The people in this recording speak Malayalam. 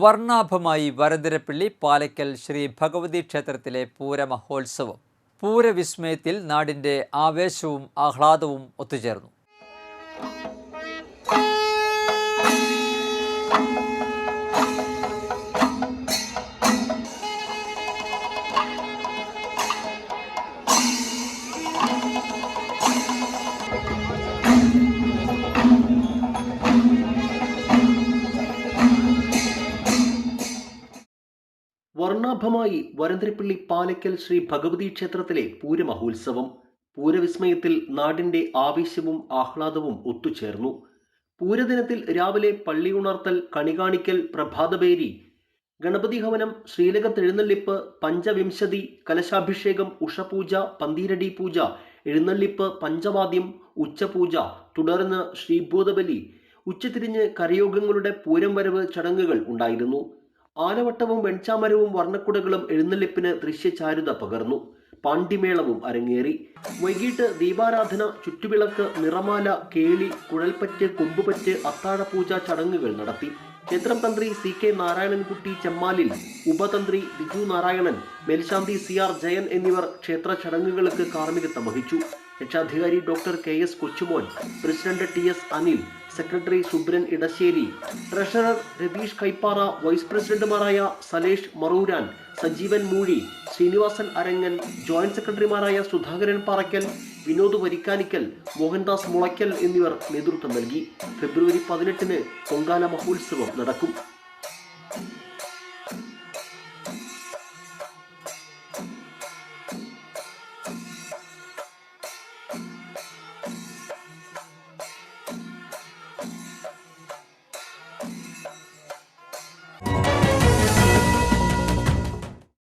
വർണാഭമായി വരദരപ്പിള്ളി പാലക്കൽ ശ്രീ ഭഗവതി ക്ഷേത്രത്തിലെ പൂരമഹോത്സവം പൂരവിസ്മയത്തിൽ നാടിന്റെ ആവേശവും ആഹ്ലാദവും ഒത്തുചേർന്നു. വർണാഭമായി വരന്തിരിപ്പള്ളി പാലയ്ക്കൽ ശ്രീ ഭഗവതി ക്ഷേത്രത്തിലെ പൂരമഹോത്സവം പൂരവിസ്മയത്തിൽ നാടിന്റെ ആവേശവും ആഹ്ലാദവും ഒത്തുചേർന്നു. പൂരദിനത്തിൽ രാവിലെ പള്ളി ഉണർത്തൽ കണികാണിക്കൽ പ്രഭാതഭേരി ഗണപതി ഹവനം ശ്രീലകത്തെഴുന്നള്ളിപ്പ് പഞ്ചവിംശതി കലശാഭിഷേകം ഉഷപൂജ പന്തീരടി പൂജ എഴുന്നള്ളിപ്പ് പഞ്ചവാദ്യം ഉച്ചപൂജ തുടർന്ന് ശ്രീഭൂതബലി ഉച്ചതിരിഞ്ഞ് കരയോഗങ്ങളുടെ പൂരം വരവ് ചടങ്ങുകൾ ഉണ്ടായിരുന്നു. ആലവട്ടവും വെൺചാമരവും വർണക്കുടകളും എഴുന്നള്ളിപ്പിന് ദൃശ്യചാരുത പകർന്നു. പാണ്ടിമേളവും അരങ്ങേറി. വൈകിട്ട് ദീപാരാധന ചുറ്റുവിളക്ക് നിറമാല കേളി കുഴൽപ്പറ്റ് കൊമ്പുപറ്റ് അത്താഴപൂജ ചടങ്ങുകൾ നടത്തി. ക്ഷേത്രം തന്ത്രി സി കെ നാരായണൻകുട്ടി ചെമ്മാലിൽ ഉപതന്ത്രി ബിജു നാരായണൻ മേൽശാന്തി സി ആർ ജയൻ എന്നിവർ ക്ഷേത്ര ചടങ്ങുകൾക്ക് കാർമ്മികത്വം വഹിച്ചു. രക്ഷാധികാരി doctor K S Kochumon president T S Anil secretary Subran Edassery treasurer Ratheesh Kaippara vice പ്രസിഡന്റുമാരായ സലേഷ് മറൂരാൻ സജീവൻ മൂഴി ശ്രീനിവാസൻ അരങ്ങൻ ജോയിന്റ് സെക്രട്ടറിമാരായ സുധാകരൻ പാറയ്ക്കൽ വിനോദ് വരിക്കാനിക്കൽ മോഹൻദാസ് മുളയ്ക്കൽ എന്നിവർ നേതൃത്വം നൽകി. ഫെബ്രുവരി പതിനെട്ടിന് പൊങ്കാല മഹോത്സവം നടക്കും.